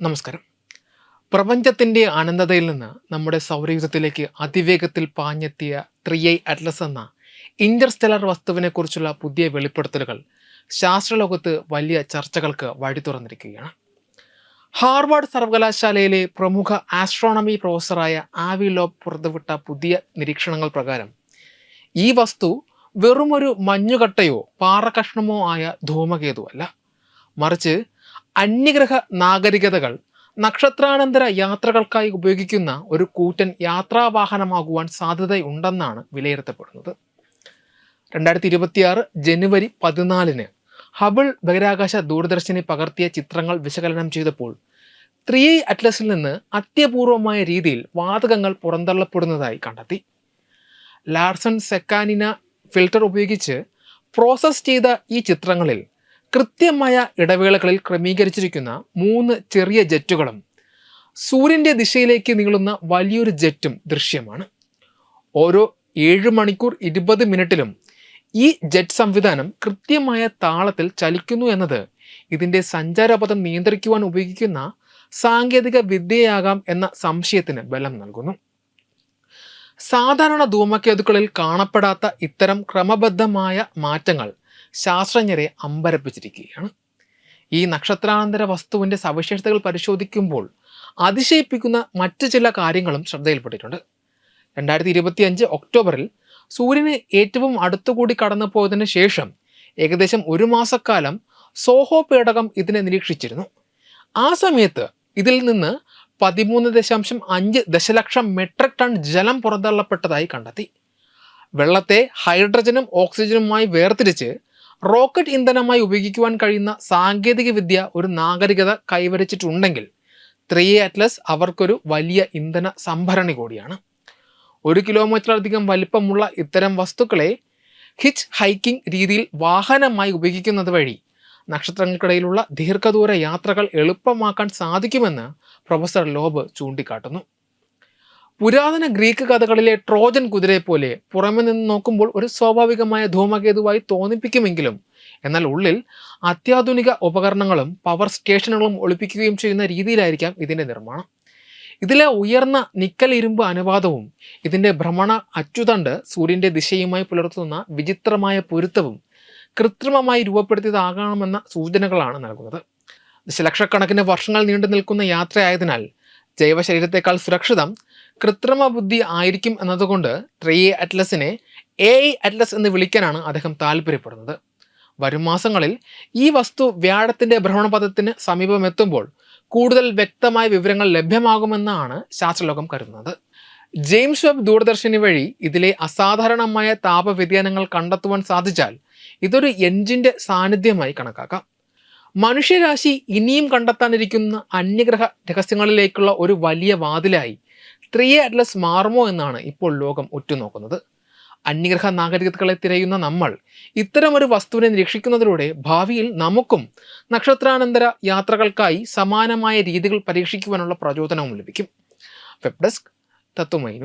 നമസ്കാരം. പ്രപഞ്ചത്തിന്റെ അനന്തതയിൽ നിന്ന് നമ്മുടെ സൗരയൂഥത്തിലേക്ക് അതിവേഗത്തിൽ പാഞ്ഞെത്തിയ ത്രീ ഐ അറ്റ്ലസ് എന്ന ഇന്റർസ്റ്റെലർ വസ്തുവിനെക്കുറിച്ചുള്ള പുതിയ വെളിപ്പെടുത്തലുകൾ ശാസ്ത്രലോകത്ത് വലിയ ചർച്ചകൾക്ക് വഴി തുറന്നിരിക്കുകയാണ്. ഹാർവാർഡ് സർവകലാശാലയിലെ പ്രമുഖ ആസ്ട്രോണമി പ്രൊഫസറായ ആവി ലോബ് പുറത്തുവിട്ട പുതിയ നിരീക്ഷണങ്ങൾ പ്രകാരം ഈ വസ്തു വെറുമൊരു മഞ്ഞുകട്ടയോ പാറകഷ്ണമോ ആയ ധൂമകേതുവല്ല. മറിച്ച് അന്യഗ്രഹ നാഗരികതകൾ നക്ഷത്രാനന്തര യാത്രകൾക്കായി ഉപയോഗിക്കുന്ന ഒരു കൂറ്റൻ യാത്രാവാഹനമാകുവാൻ സാധ്യതയുണ്ടെന്നാണ് വിലയിരുത്തപ്പെടുന്നത്. രണ്ടായിരത്തി ഇരുപത്തിയാറ് ജനുവരി പതിനാലിന് ഹബിൾ ബഹിരാകാശ ദൂരദർശിനി പകർത്തിയ ചിത്രങ്ങൾ വിശകലനം ചെയ്തപ്പോൾ ത്രീ അറ്റ്ലസിൽ നിന്ന് അത്യപൂർവമായ രീതിയിൽ വാതകങ്ങൾ പുറന്തള്ളപ്പെടുന്നതായി കണ്ടെത്തി. ലാർസൺ സെക്കാനിന ഫിൽട്ടർ ഉപയോഗിച്ച് പ്രോസസ്സ് ചെയ്ത ഈ ചിത്രങ്ങളിൽ കൃത്യമായ ഇടവേളകളിൽ ക്രമീകരിച്ചിരിക്കുന്ന മൂന്ന് ചെറിയ ജെറ്റുകളും സൂര്യന്റെ ദിശയിലേക്ക് നീളുന്ന വലിയൊരു ജെറ്റും ദൃശ്യമാണ്. ഓരോ ഏഴ് മണിക്കൂർ ഇരുപത് മിനിറ്റിലും ഈ ജെറ്റ് സംവിധാനം കൃത്യമായ താളത്തിൽ ചലിക്കുന്നു എന്നത് ഇതിന്റെ സഞ്ചാരപഥം നിയന്ത്രിക്കുവാൻ ഉപയോഗിക്കുന്ന സാങ്കേതിക വിദ്യയാകാം എന്ന സംശയത്തിന് ബലം നൽകുന്നു. സാധാരണ ധൂമക്കേതുക്കളിൽ കാണപ്പെടാത്ത ഇത്തരം ക്രമബദ്ധമായ മാറ്റങ്ങൾ ശാസ്ത്രജ്ഞരെ അമ്പരപ്പിച്ചിരിക്കുകയാണ്. ഈ നക്ഷത്രാന്തര വസ്തുവിന്റെ സവിശേഷതകൾ പരിശോധിക്കുമ്പോൾ അതിശയിപ്പിക്കുന്ന മറ്റ് ചില കാര്യങ്ങളും ശ്രദ്ധയിൽപ്പെട്ടിട്ടുണ്ട്. രണ്ടായിരത്തി ഇരുപത്തി അഞ്ച് ഒക്ടോബറിൽ സൂര്യന് ഏറ്റവും അടുത്തുകൂടി കടന്നു പോയതിന് ശേഷം ഏകദേശം ഒരു മാസക്കാലം സോഹോ പേടകം ഇതിനെ നിരീക്ഷിച്ചിരുന്നു. ആ സമയത്ത് ഇതിൽ നിന്ന് പതിമൂന്ന് ദശാംശം അഞ്ച് ദശലക്ഷം മെട്രിക് ടൺ ജലം പുറന്തള്ളപ്പെട്ടതായി കണ്ടെത്തി. വെള്ളത്തെ ഹൈഡ്രജനും ഓക്സിജനുമായി വേർതിരിച്ച് റോക്കറ്റ് ഇന്ധനമായി ഉപയോഗിക്കുവാൻ കഴിയുന്ന സാങ്കേതിക വിദ്യ ഒരു നാഗരികത കൈവരിച്ചിട്ടുണ്ടെങ്കിൽ ത്രീ അറ്റ്ലസ് അവർക്കൊരു വലിയ ഇന്ധന സംഭരണി കൂടിയാണ്. ഒരു കിലോമീറ്ററിലധികം വലിപ്പമുള്ള ഇത്തരം വസ്തുക്കളെ ഹിച്ച് ഹൈക്കിംഗ് രീതിയിൽ വാഹനമായി ഉപയോഗിക്കുന്നത് വഴി നക്ഷത്രങ്ങൾക്കിടയിലുള്ള ദീർഘദൂര യാത്രകൾ എളുപ്പമാക്കാൻ സാധിക്കുമെന്ന് പ്രൊഫസർ ലോബ് ചൂണ്ടിക്കാട്ടുന്നു. പുരാതന ഗ്രീക്ക് കഥകളിലെ ട്രോജൻ കുതിരയെ പോലെ പുറമെ നിന്ന് നോക്കുമ്പോൾ ഒരു സ്വാഭാവികമായ ധൂമകേതുവായി തോന്നിപ്പിക്കുമെങ്കിലും എന്നാൽ ഉള്ളിൽ അത്യാധുനിക ഉപകരണങ്ങളും പവർ സ്റ്റേഷനുകളും ഒളിപ്പിക്കുകയും ചെയ്യുന്ന രീതിയിലായിരിക്കാം ഇതിന്റെ നിർമ്മാണം. ഇതിലെ ഉയർന്ന നിക്കൽ ഇരുമ്പ് അനുവാദവും ഇതിന്റെ ഭ്രമണ അച്ചുതണ്ട് സൂര്യന്റെ ദിശയുമായി പുലർത്തുന്ന വിചിത്രമായ പൊരുത്തവും കൃത്രിമമായി രൂപപ്പെടുത്തിയതാകണമെന്ന സൂചനകളാണ് നൽകുന്നത്. ദശലക്ഷക്കണക്കിന് വർഷങ്ങൾ നീണ്ടു നിൽക്കുന്ന യാത്രയായതിനാൽ ജൈവശരീരത്തെക്കാൾ സുരക്ഷിതം കൃത്രിമ ബുദ്ധി ആയിരിക്കും എന്നതുകൊണ്ട് ട്രീ അറ്റ്ലസിനെ എ ഐ അറ്റ്ലസ് എന്ന് വിളിക്കാനാണ് അദ്ദേഹം താല്പര്യപ്പെടുന്നത് വരും മാസങ്ങളിൽ ഈ വസ്തു വ്യാഴത്തിന്റെ ഭ്രമണപഥത്തിന് സമീപമെത്തുമ്പോൾ കൂടുതൽ വ്യക്തമായ വിവരങ്ങൾ ലഭ്യമാകുമെന്നാണ് ശാസ്ത്രലോകം കരുതുന്നത്. ജെയിംസ് വെബ് ദൂരദർശിനി വഴി ഇതിലെ അസാധാരണമായ താപവ്യതിയാനങ്ങൾ കണ്ടെത്തുവാൻ സാധിച്ചാൽ ഇതൊരു എഞ്ചിന്റെ സാന്നിധ്യമായി കണക്കാക്കാം. മനുഷ്യരാശി ഇനിയും കണ്ടെത്താനിരിക്കുന്ന അന്യഗ്രഹ രഹസ്യങ്ങളിലേക്കുള്ള ഒരു വലിയ വാതിലായി. ത്രീ അറ്റ്ലസ് മാറുമോ എന്നാണ് ഇപ്പോൾ ലോകം ഉറ്റുനോക്കുന്നത്. അന്യഗ്രഹ നാഗരികതകളെ തിരയുന്ന നമ്മൾ ഇത്തരമൊരു വസ്തുവിനെ നിരീക്ഷിക്കുന്നതിലൂടെ ഭാവിയിൽ നമുക്കും നക്ഷത്രാനന്തര യാത്രകൾക്കായി സമാനമായ രീതികൾ പരീക്ഷിക്കുവാനുള്ള പ്രചോദനവും ലഭിക്കും. വെബ് ഡെസ്ക് തത്വമൈ